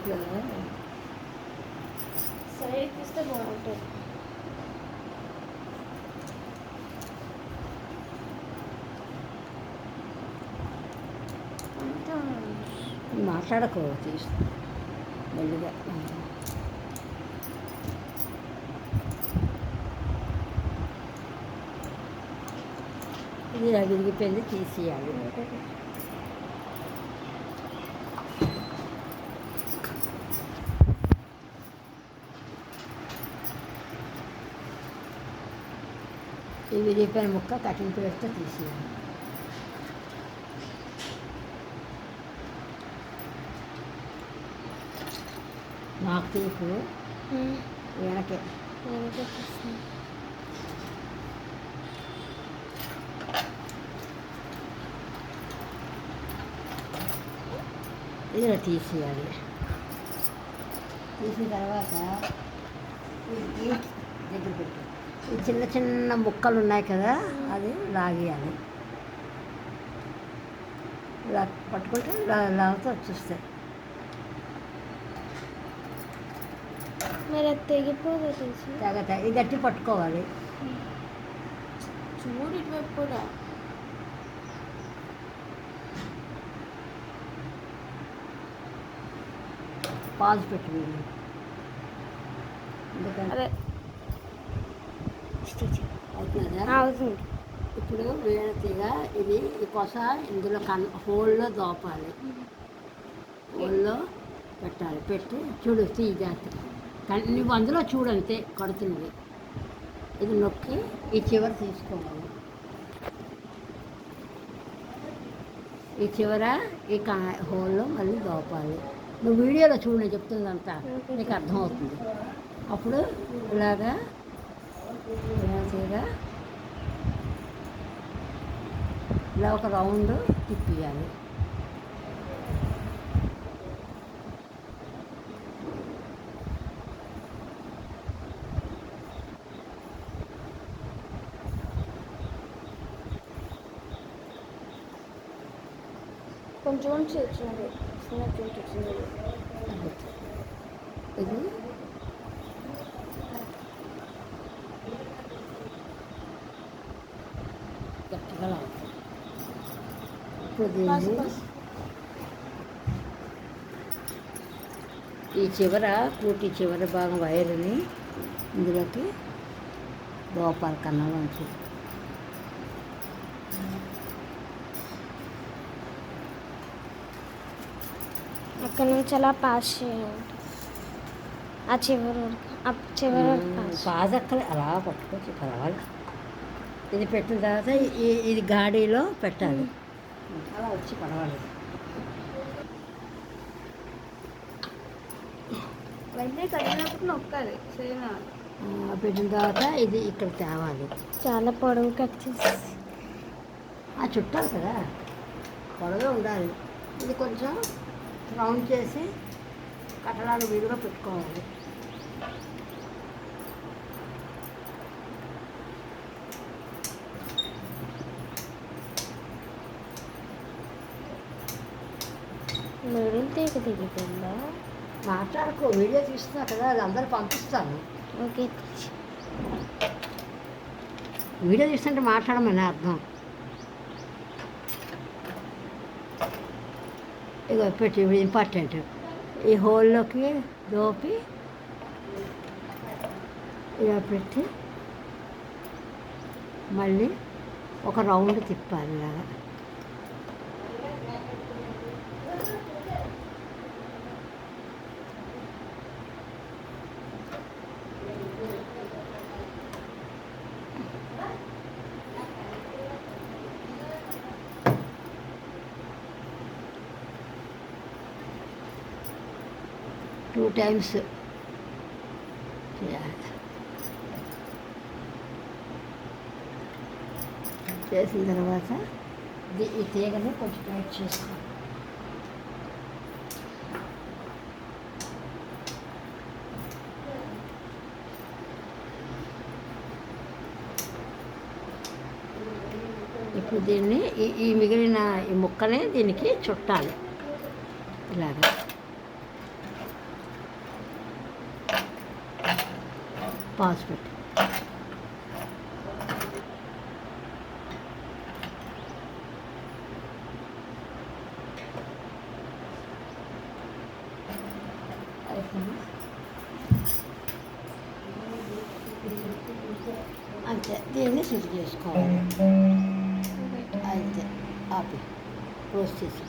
ఇట్లా సైడ్ తీస్తే బాగుంటుంది. మాట్లాడకు తీసు మెల్లిగా. ఇది ఇలా విరిగిపోయింది తీసేయాలి. ఈ విరిగిపోయిన ముక్క కటింగ్ పేరుతో తీసేయాలి నాకు తీపు వెనకే ఇలా తీసేయాలి తీసిన తర్వాత దగ్గర పెట్టు చిన్న చిన్న ముక్కలు ఉన్నాయి కదా అది లాగేయాలి. ఇలా పట్టుకుంటే లాగుతూ వచ్చేస్తాయి. మరి తెగిపోదా జాగ్రత్త ఇది గట్టి పట్టుకోవాలి. చూడు ఇటువైపు కూడా పాజ్ పెట్టు వీళ్ళు అవుతుందా? అవుతుంది. ఇప్పుడు వేడతీగా ఇది ఈ కొస ఇందులో కన్ హోల్లో దోపాలి. హోల్లో పెట్టాలి. పెట్టి చూడు తీ జాగ్రత్త కన్- నువ్వు అందులో చూడంతే కడుతున్నది ఇది నొక్కి ఈ చివర తీసుకోవాలి. ఈ చివర ఈ కా హోల్లో మళ్ళీ దోపాలి. నువ్వు వీడియోలో చూడు నేను చెప్తుందంతా నీకు అర్థమవుతుంది. అప్పుడు ఇలాగా వేడతీగా ఇలా ఒక రౌండ్ తిప్పియాలి. కొంచెం వచ్చినది చిన్న చిన్నది ఇది గట్టిగా లాగుతుంది ఇప్పుడు దీన్ని ఈ చివర కూటి చివరి భాగం వైర్ని ఇందులోకి లోపల కన్నాలోంచి అక్కడ నుంచి అలా పాస్ చేయండి. ఆ చివరి వరకు ఆ చివరి వరకు పాస్ పాదక్కలు అలా పట్టుకొచ్చి పర్వాలి. ఇది పెట్టిన తర్వాత ఈ- ఇది గాడిలో పెట్టాలి. అలా వచ్చి పడవాలి. పెట్టిన తర్వాత ఇది ఇక్కడ తేవాలి. చాలా పొడవు కట్ చేసి. ఆ చుట్టాలి కదా. పొడవే ఉండాలి. ఇది కొంచెం రౌండ్ చేసి కట్టడాలు వీలుగా పెట్టుకోవాలి. నూనె తీగ మాట్లాడుకో వీడియో తీస్తున్నా కదా అది అందరు పంపిస్తాను. ఓకే. వీడియో తీస్తుంటే మాట్లాడమని అర్థం. ఇగో పెట్టి ఇంపార్టెంట్. ఈ హోల్లోకి దోపి ఇలా పెట్టి మళ్ళీ ఒక రౌండ్ తిప్పాలి ఇలాగా. Two times. చేసిన తర్వాత ఈ తీగని కొంచెం టైట్ చేసుకో. ఇప్పుడు దీన్ని ఈ ఈ మిగిలిన ఈ ముక్కనే దీనికి చుట్టాలి. ఇలాగా. పాస్ పెట్టు అయిపోయిందా? అంతే దీన్ని శుద్ధి చేసుకోవాలి అయితే ఆపి క్లోజ్ చేసి